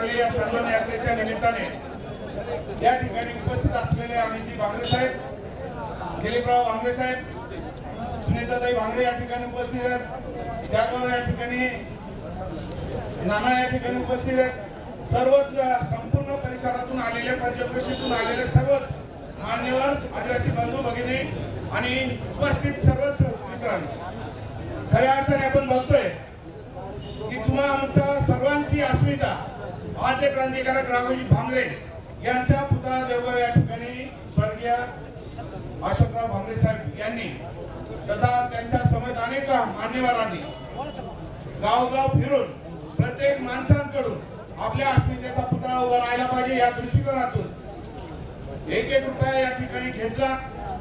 काढले या सन्मान यात्रेच्या निमित्ताने या ठिकाणी उपस्थित असलेले अमितजी भांगरे साहेब दिलीपराव भांगरे साहेब सुनीताताई भांगरे या ठिकाणी उपस्थित आहेत. त्याचबरोबर या ठिकाणी नाना या ठिकाणी उपस्थित आहेत. सर्वच संपूर्ण परिसरातून आलेले पंचकृषीतून आलेले सर्वच मान्यवर आदिवासी बंधू भगिनी आणि उपस्थित सर्वच मित्रांनी. खऱ्या अर्थाने आपण बघतोय की तुम्हा आमच्या सर्वांची अस्मिता आद्य क्रांतिकारक राघोजी भांगरे यांचा पुतळा देवगाव या ठिकाणी स्वर्गीय अशोकराव भांगरे साहेब यांनी तथा त्यांच्या समेत अनेक मान्यवरांनी गावगाव फिरून प्रत्येक माणसांकडून आपल्या अस्मितेचा पुतळा उभा राहायला पाहिजे या दृष्टिकोनातून. एक एक रुपया या ठिकाणी घेतला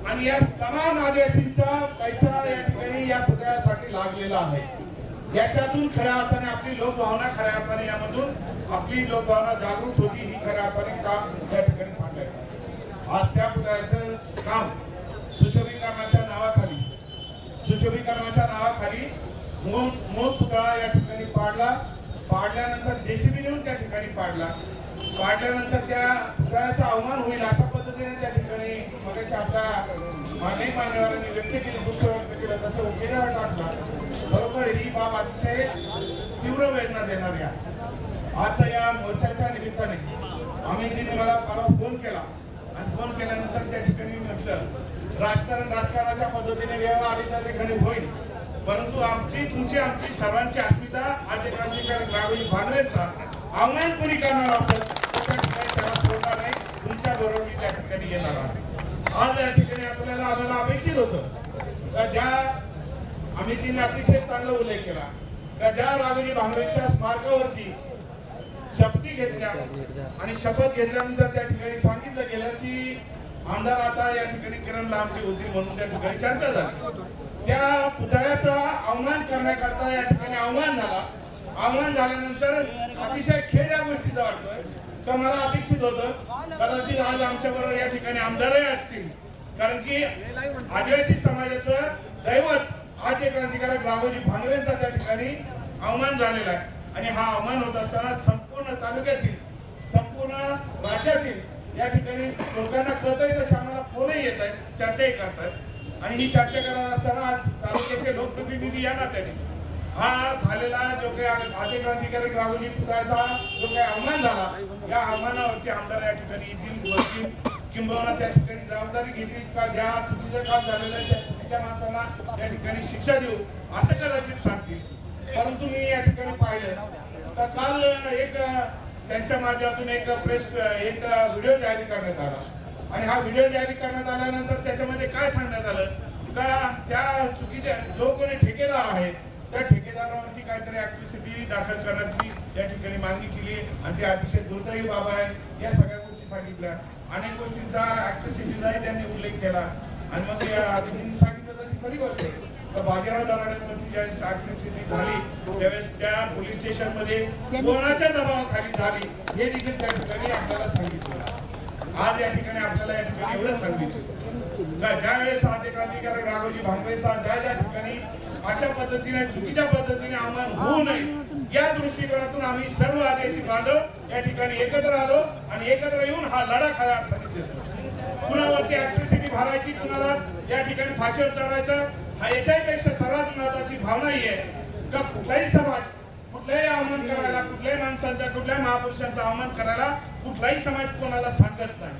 आणि या तमाम आदिवासींचा पैसा या ठिकाणी या पुतळ्यासाठी लागलेला आहे. याच्यातून खऱ्या अर्थाने आपली लोकभावना खऱ्या अर्थाने यामधून आपली लोकभावना जागृत होती ही खऱ्या अर्थाने काम या ठिकाणी सांगायचं आज त्या पुतळ्याचं काम सुशोभीकरणाच्या नावाखाली सुशोभीकरणाच्या नावाखाली मूळ मूळ पुतळा या ठिकाणी पाडला. पाडल्यानंतर जेसीबी नेऊन त्या ठिकाणी पाडला. पाडल्यानंतर त्या पुतळ्याचा अवमान होईल अशा पद्धतीने त्या ठिकाणी मग आपला माने मान्यवरांनी व्यक्त केली दुःख व्यक्त केलं तसं उकिरावर टाकला. बरोबर ही बाब अतिशय तीव्र वेदना देणारी आहे. आता या मोर्चाच्या निमित्ताने अमितजीने मला परवा फोन केला आणि फोन केल्यानंतर त्या ठिकाणी म्हटलं राजकारण राजकारणाच्या पद्धतीने व्यवहार आली त्या ठिकाणी होईल. परंतु आमची तुमची आमची सर्वांची अस्मिता आद्य क्रांतिकारी राघोजी भांगरेंचा अवमान कोणी करणार असेल तर त्या ठिकाणी त्याला सोडणार नाही. तुमच्या बरोबर मी त्या ठिकाणी येणार आहे. आज या ठिकाणी आपल्याला आम्हाला अपेक्षित होतं ज्या अमितजीने अतिशय चांगला उल्लेख केला. का ज्या राघोजी भांगरेच्या स्मारकावरती शपथी घेतल्या आणि शपथ घेतल्यानंतर त्या ठिकाणी सांगितलं गेलं की आमदार आता या ठिकाणी किरण लांबली होती म्हणून त्या ठिकाणी चर्चा झाली. त्या पुतळ्याचा अवमान करण्याकरता या ठिकाणी अवमान झाला. अवमान झाल्यानंतर अतिशय खेळ या गोष्टीचा वाटतोय तर मला अपेक्षित होतं कदाचित आज आमच्या बरोबर या ठिकाणी आमदारही असतील. कारण की आदिवासी समाजाचं दैवत आद्य क्रांतिकारक राघोजी भांगरेंचा त्या ठिकाणी अवमान झालेला आहे. आणि हा अवमान होत असताना संपूर्ण तालुक्यातील संपूर्ण राज्यातील या ठिकाणी लोकांना कळत आहे तसे आम्हाला फोनही येत आहेत चर्चाही करतात. आणि ही चर्चा करत असताना आज तालुक्याचे लोकप्रतिनिधी या नात्याने हा झालेला जो काही आद्य क्रांतिकारक राघोजी पुतळ्याचा जो काही अवमान झाला या अवमानावरती आमदार या ठिकाणी येतील बसतील किंबहुना त्या ठिकाणी जबाबदारी घेतील का? ज्या चुकीचं काम झालेलं आहे त्या माणसाला या ठिकाणी शिक्षा देऊ असं कदाचित सांगतील. परंतु मी या ठिकाणी पाहिलं. तर काल एक त्यांच्या माध्यमातून एक प्रेस एक व्हिडिओ जाहीर करण्यात आला. आणि हा व्हिडिओ जाहीर करण्यात आल्यानंतर त्याच्यामध्ये काय सांगण्यात आलं? का त्या चुकीच्या जो कोणी ठेकेदार आहे त्या ठेकेदारावरती काहीतरी ऍक्टिव्हिटी दाखल करण्याची या ठिकाणी मागणी केली आणि ते अतिशय दुर्दैवी बाब आहे. या सगळ्या गोष्टी सांगितल्या. अनेक गोष्टींचा ऍक्टिव्हिटीचाही त्यांनी उल्लेख केला. आणि मग या आदिजींनी सांगितलं तशी खरी गोष्ट आहे. बाजीराव दराडेंवरती ज्यावेळेस ऍक्टिव्हिटी झाली त्यावेळेस त्या पोलीस स्टेशनमध्ये कोणाच्या दबावाखाली झाली हे देखील त्या ठिकाणी आपल्याला सांगितलं. आज या ठिकाणी आपल्याला या ठिकाणी एवढं सांगितलं का ज्या वेळेस आद्य क्रांतिकारक राघोजी भांगरेचा ज्या ज्या ठिकाणी अशा पद्धतीने चुकीच्या पद्धतीने आव्हान होऊ नये या दृष्टिकोनातून आम्ही सर्व आदिवासी बांधव या ठिकाणी एकत्र आलो आणि एकत्र येऊन हा लढा खऱ्या अर्थाने देतो. कुणावरती भरायची कुणाला या ठिकाणी फाशीवर चढायचं हा याच्यापेक्षा सर्वात महत्वाची भावना ही आहे. का कुठलाही समाज कुठल्याही आव्हान करायला कुठल्याही माणसांचा कुठल्याही महापुरुषांचा आव्हान करायला कुठलाही समाज कोणाला सांगत नाही.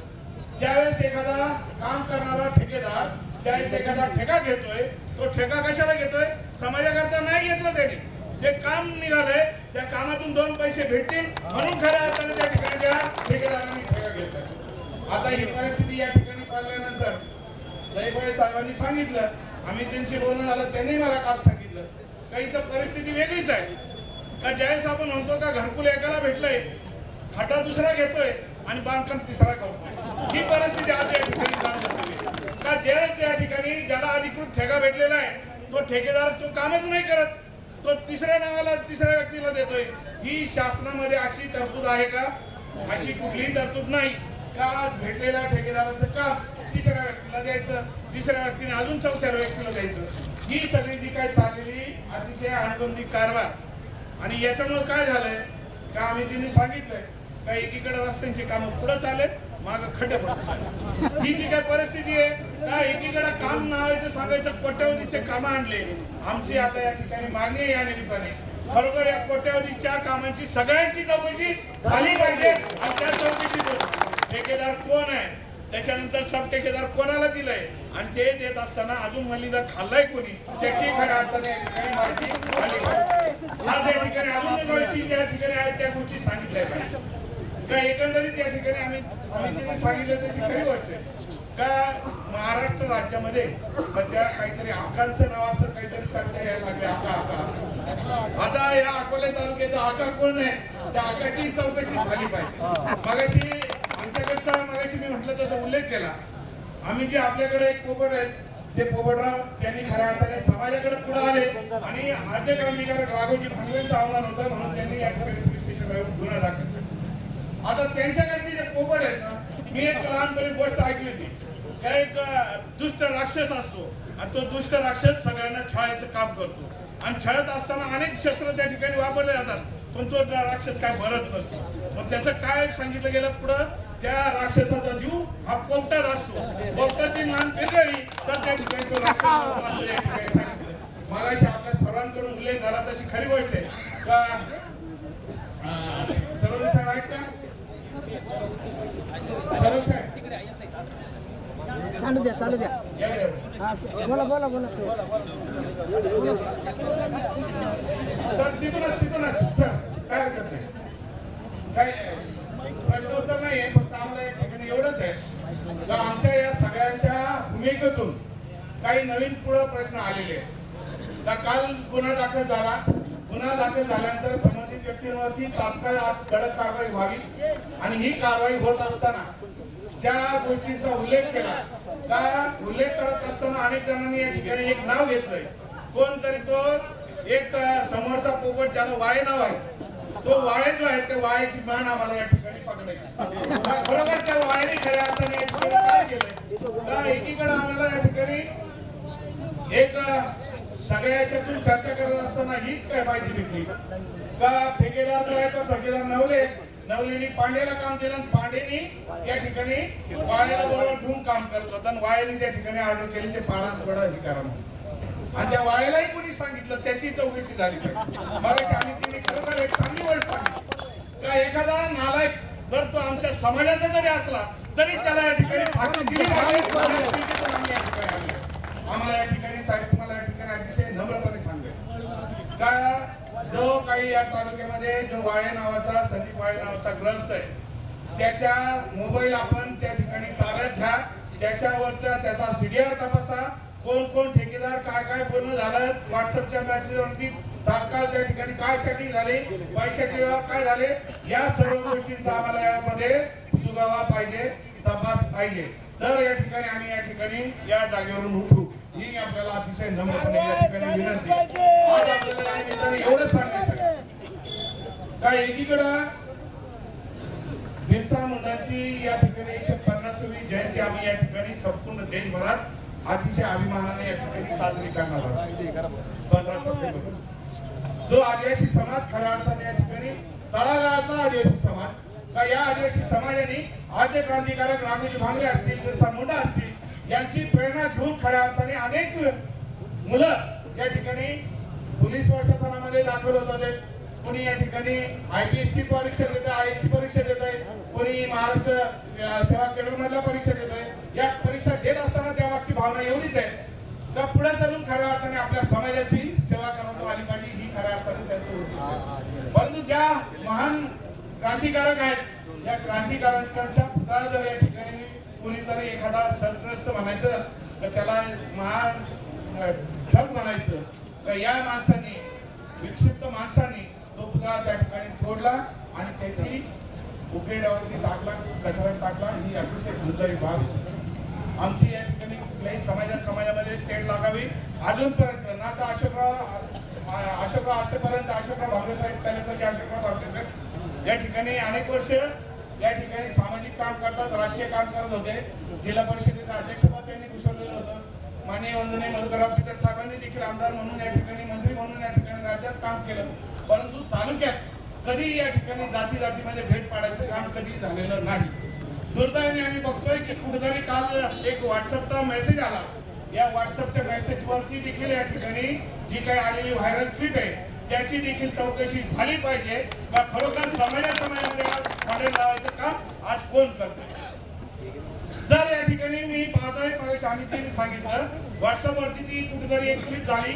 ज्यावेळेस एखादा काम करणारा ठेकेदार त्यावेळेस एखादा ठेका घेतोय तो ठेका कशाला घेतोय? समाजाकरता नाही घेतलं त्याने. जे काम निघालंय त्या कामातून दोन पैसे भेटतील म्हणून खऱ्या अर्थाने त्या ठिकाणच्या ठेकेदारांनी ठेका घेतोय आता ही परिस्थिती या ठिकाणी पाहिल्यानंतर जयगोळे साहेबांनी सांगितलं आम्ही त्यांची बोलणं झालं त्यांनी मला काल सांगितलं. काही तर परिस्थिती वेगळीच आहे. का ज्यावेळेस आपण म्हणतो का घरकुल एकाला भेटलंय खड्डा दुसरा घेतोय आणि बांधकाम तिसरा करतोय. ही परिस्थिती आज या ठिकाणी चालू का जे त्या ठिकाणी ज्याला अधिकृत ठेका भेटलेला आहे तो ठेकेदार तो कामच नाही करत तो तिसऱ्या नावाला तिसऱ्या व्यक्तीला देतोय. ही शासनामध्ये अशी तरतूद आहे का? अशी कुठलीही तरतूद नाही. काल भेटलेल्या ठेकेदाराचं काम तिसऱ्या व्यक्तीला द्यायचं तिसऱ्या व्यक्तीने अजून चौथ्या व्यक्तीला द्यायचं. ही सगळी जी काय चाललेली अतिशय अणबंदी कारभार. आणि याच्यामुळे काय झालंय? का आम्ही तिने सांगितलंय का एकीकडे रस्त्यांची कामं पुढे चालेत माग खड्डे पडत ही जी काय परिस्थिती आहे का एकीकडे काम नावायचं सांगायचं कोट्यावधीचे काम आणले. आमची आता या ठिकाणी मागणी आहे या निमित्ताने. खरोखर या कोट्यावधीच्या कामांची सगळ्यांची चौकशी झाली पाहिजे आणि त्या चौकशीतून ठेकेदार कोण आहे? त्याच्यानंतर सब ठेकेदार कोणाला दिलंय? आणि ते देत असताना अजून मलिदा खाल्लाय कोणी? त्याची खऱ्या अर्थाने आज या ठिकाणी अजून गोष्टी त्या ठिकाणी आहेत त्या गोष्टी सांगितल्या पाहिजे. का एकंदरीत या ठिकाणी आम्ही आम्ही सांगितलं तशी खरी गोष्ट आहे. का महाराष्ट्र राज्यामध्ये सध्या काहीतरी आकांचं नाव असं काहीतरी चर्चा यायला लागले आका आका आता या अकोले तालुक्याचा आका कोण आहे? त्या आकाची चौकशी झाली पाहिजे. मगाशी आमच्याकडचा मगाशी मी म्हटलं तसा केला. आम्ही जे आपल्याकडे एक पोपट आहे ते पोपटराव त्यांनी खऱ्या अर्थाने समाजाकडे पुढे आले आणि आद्य क्रांतिकारक राघोजी भांगरेंचं आव्हान होतं म्हणून त्यांनी या ठिकाणी पोलीस स्टेशनला येऊन गुन्हा दाखल केला. आता त्यांच्याकडचे जे पोपट आहेत ना मी एक लहानपणी गोष्ट ऐकली होती. त्या एक दुष्ट राक्षस असतो आणि तो दुष्ट राक्षस सगळ्यांना छळायचं काम करतो. आणि छळत असताना अनेक शस्त्र त्या ठिकाणी वापरले जातात. पण तो राक्षस काय भरत नसतो. मग त्याचं काय सांगितलं गेलं पुढं? त्या राक्षसाचा जीव हा पोपटात असतो. पोपटाची मान पिरगळली तर त्या ठिकाणी तो राक्षस असं या ठिकाणी सांगितलं. मगाशी आपल्या सर्वांकडून उल्लेख झाला तशी खरी गोष्ट आहे. का? सर्व साहेब आहेत का? सर्व साहेब चालू द्या चालू द्या. हा बोला बोला बोला सर तिथूनच तिथूनच. सर काय हरकत नाही. काय प्रश्न उत्तर नाही फक्त आम्हाला एक ठिकाणी एवढंच आहे. का आमच्या या सगळ्यांच्या भूमिकेतून काही नवीन पुढे प्रश्न आलेले आहेत. का काल गुन्हा दाखल झाला. गुन्हा दाखल झाल्यानंतर संबंधित व्यक्तींवरती तात्काळ कडक कारवाई व्हावी. आणि ही कारवाई होत असताना ज्या गोष्टींचा उल्लेख केला का उल्लेख करत असताना अनेक जणांनी या ठिकाणी एक नाव घेतलंय. कोणतरी तो? एक समोरचा पोपट ज्याला वाळे नाव आहे. तो वाळे जो आहे त्या वाळ्याची मान आम्हाला या ठिकाणी पकडायची. खरोखर त्या वाळ्याने खऱ्या अर्थाने या ठिकाणी काय केलंय. एकीकडे आम्हाला या ठिकाणी एक सगळ्याच्या तू चर्चा करत असताना ही काय माहिती भेटली? का ठेकेदार जो आहे तो ठेकेदार नवले? नवलेनी पांडेला काम दिलं आणि पांडेनी या ठिकाणी वाळ्याला बरोबर ठेवून काम करत होता आणि वाळ्याने त्या ठिकाणी ऑर्डर केली ते पाडा थोडा हे म्हणून. आणि त्या वाळ्यालाही कोणी सांगितलं त्याची चौकशी झाली मग आम्ही तिने खरोखर एक चांगली वेळ सांगितली. का एखादा नालायक जर तो आमच्या समाजाचा जरी असला तरी त्याला या ठिकाणी फाशी दिली पाहिजे या स्थितीतून आम्ही या ठिकाणी आलेलो आहे. आम्हाला या ठिकाणी साहेब तुम्हाला या ठिकाणी अतिशय नम्रपणे सांगेल का या तालुक्यामध्ये जो वाळे नावाचा संदीप वाळे नावाचा ग्रस्त आहे त्याच्या मोबाईल आपण त्या ठिकाणी ताब्यात घ्या. त्याच्यावर त्याचा सीडीआर तपासा. कोण कोण ठेकेदार काय काय बोलणं झालं? व्हॉट्सअपच्या मॅसेजवरती तात्काळ त्या ठिकाणी काय चॅटिंग झाली? पैशाचे व्यवहार काय झाले? या सर्व गोष्टींचा आम्हाला यामध्ये सुगावा पाहिजे तपास पाहिजे. तर या ठिकाणी आम्ही या ठिकाणी या जागेवरून उठू. ही आपल्याला अतिशय नम्रपणे या ठिकाणी विनंती आहे. आज आपल्याला या निमित्ताने एवढंच सांगायचं आहे. का एकीकडं बिरसा मुंडाची या ठिकाणी एकशे पन्नासावी जयंती आम्ही या ठिकाणी संपूर्ण देशभरात अतिशय अभिमानाने या ठिकाणी साजरी करणार आहोत पंधरा सप्टेंबर जो आदिवासी समाज खऱ्या अर्थाने या ठिकाणी तळागाळातला आदिवासी समाज का या आदिवासी समाजाने आद्य क्रांतिकारक रामोजी भांगरे असतील बिरसा मुंडा असतील यांची प्रेरणा घेऊन खऱ्या अर्थाने अनेक मुलं या ठिकाणी पोलीस प्रशासनामध्ये दाखल होत आहेत. कोणी या ठिकाणी आयपीएस ची परीक्षा देत आहे आय ची परीक्षा देत आहे. कोणी महाराष्ट्र सेवा केंद्रमधल्या परीक्षा देत आहे. या परीक्षा देत असताना त्या मागची भावना एवढीच आहे का पुढे चालून खऱ्या अर्थाने आपल्या समाजाची सेवा करण्यात आली पाहिजे ही खऱ्या अर्थाने त्यांची होती परंतु ज्या महान क्रांतिकारक आहेत या क्रांतिकारकांचा पुतळा जर या ठिकाणी कुणीतरी एखादा सदग्रस्त म्हणायचं तर त्याला महान ठग म्हणायचं. तर या माणसाने विक्षिप्त माणसाने तो पुतळा त्या ठिकाणी तोडला आणि त्याची उकेडावरती टाकला कचऱ्यात टाकला. ही अतिशय दुर्दैवी बाब आहे. आमची या ठिकाणी कुठल्याही समाजा समाजामध्ये तेढ लागावी. अजूनपर्यंत ना तर अशोकराव अशोकराव असेपर्यंत अशोकराव भागवे साहेब त्याच्यासाठी अशोकराव भागवे साहेब. या ठिकाणी अनेक वर्ष या ठिकाणी सामाजिक काम करतात राजकीय काम करत होते. जिल्हा परिषदेचं अध्यक्षपद त्यांनी घुसवलेलं होतं. माननीय वंदने मधुकरराव पितर साहेबांनी देखील आमदार म्हणून या ठिकाणी मंत्री म्हणून या ठिकाणी राज्यात काम केलं. परंतु तालुक्यात कधी या ठिकाणी जाती जातीमध्ये भेट पाडायचं काम कधी झालेलं नाही. दुर्दैवाने आम्ही बघतोय की कुठेतरी काल एक व्हॉट्सअपचा मेसेज आला. या व्हॉट्सअपच्या मेसेज वरती देखील या ठिकाणी जी काही आलेली व्हायरल क्लिप आहे त्याची देखील चौकशी झाली पाहिजे. का खरोखर समाजा झाडे लावायचं काम आज कोण करतोय? जर या ठिकाणी मी पाहतोय मगाशी अमितजींनी सांगितलं व्हॉट्सअपवरती ती कुठेतरी एक ट्विट झाली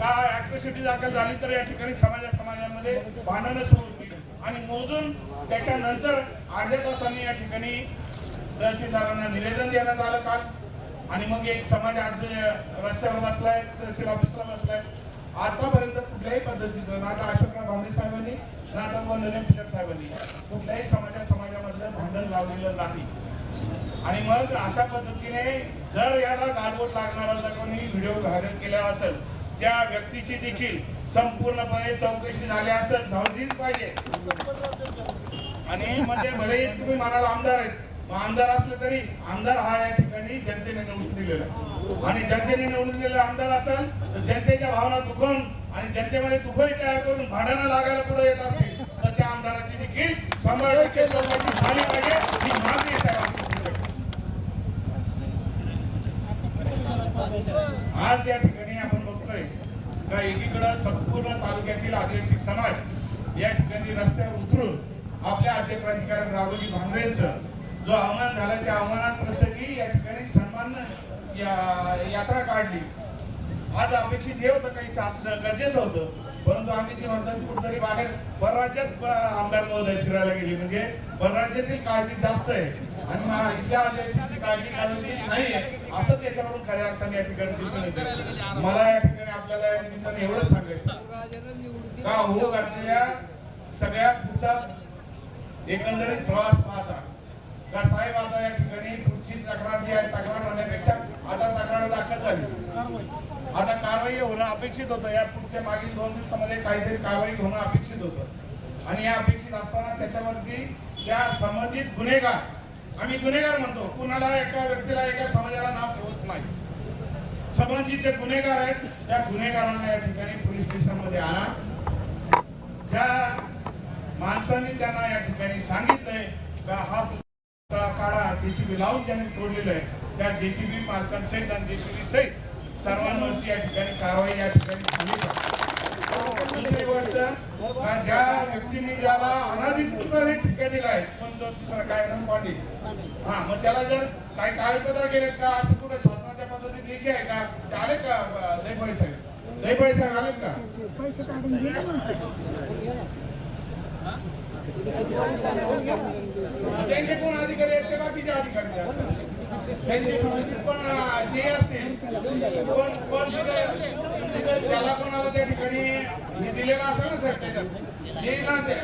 का ऍट्रॉसिटी दाखल झाली तर या ठिकाणी समाजा समाजामध्ये भांडणं सुरू होती आणि मोजून त्याच्यानंतर अर्ध्या तासांनी या ठिकाणी तहसीलदारांना निवेदन देण्यात आलं काल. आणि मग एक समाज आज रस्त्यावर बसलाय तहसील ऑफिसला बसलाय. आतापर्यंत कुठल्याही पद्धतीचं ना आता अशोकराव भांबरे साहेबांनी ना वंदने पिचक साहेबांनी कुठल्याही समाजा समाजामधलं भांडण लावलेलं नाही. आणि मग अशा पद्धतीने जर याला गालबोट लागणारा जर कोणी व्हिडिओ व्हायरल केला असेल त्या व्यक्तीची देखील संपूर्णपणे चौकशी झाली असेल झालीच पाहिजे. आणि म्हणजे भले तुम्ही म्हणाल आमदार आहेत आमदार असले तरी आमदार हा या ठिकाणी जनतेने निवडून दिलेला. आणि जनतेने निवडून दिलेला आमदार असेल तर जनतेच्या भावना दुखून आणि जनतेमध्ये दुखही तयार करून भाड्यानं लागायला पुढे येत असेल. देखील चौकशी झाली पाहिजे ही मागणी आहे आज या ठिकाणी आपण बघतोय का एकीकडं संपूर्ण तालुक्यातील आदिवासी समाज या ठिकाणी रस्त्यावर उतरून आपल्या आद्य राघोजी भांगरेंचं जो आव्हान झाला त्या आव्हानात प्रसंगी या ठिकाणी सन्मान या यात्रा काढली. आज अपेक्षित हे होतं काही असणं गरजेचं होतं? परंतु आम्ही ती म्हणतात कुठेतरी बाहेर परराज्यात आमदार महोदय फिरायला गेली. म्हणजे परराज्यातील काळजी जास्त आहे. आणि इथल्या आदिवासीची काळजी काळजी नाही आहे असं त्याच्याकडून खऱ्या अर्थाने या ठिकाणी दिसून येते. मला या ठिकाणी आपल्याला या निमित्ताने एवढंच सांगायचं का हो घातलेल्या सगळ्या पुढचा एकंदरीत प्रवास पाहता का साहेब आता या ठिकाणी पुढची तक्रार जी आहे तक्रार होण्यापेक्षा आता तक्रार दाखल झाली. आता कारवाई होणं अपेक्षित होतं. या पुढच्या मागील दोन दिवसामध्ये काहीतरी कारवाई होणं अपेक्षित होतं. आणि या अपेक्षित असताना त्याच्यावरती त्या संबंधित गुन्हेगार आम्ही गुन्हेगार म्हणतो कुणाला एका व्यक्तीला एका समाजाला नाव ठेवत नाही. संबंधित जे गुन्हेगार आहेत त्या गुन्हेगारांना या ठिकाणी पोलीस स्टेशनमध्ये आणा. ज्या माणसांनी त्यांना या ठिकाणी सांगितलंय का हा पुतळा काढा जेसीबी लावून त्यांनी तोडलेला आहे. त्या जेसीबी मालकांसहित आणि जेसीबी सहित सर्वांवरती या ठिकाणी कारवाई या ठिकाणी झाली पाहिजे. दुसरी गोष्ट ज्या व्यक्तीने ज्याला अनाधिकृतपणे ठिका दिलाय पण तो दुसरा कार्यक्रम पांडे हा मग त्याला जर काही कागदपत्र गेले का असं कुठे शासनाच्या पद्धतीत लेखी आहे का? आले का दैपळे साहेब? दैपळे साहेब आलेत का? पैसे काढून त्यांचे कोण अधिकारी आहेत? ते बाकीचे अधिकारी असतात. त्यांची संबंधित पण जे असतील कोण कोण तिथे तिथे त्याला कोणाला त्या ठिकाणी हे दिलेलं असेल ना सर त्याच्यात. जे ना ते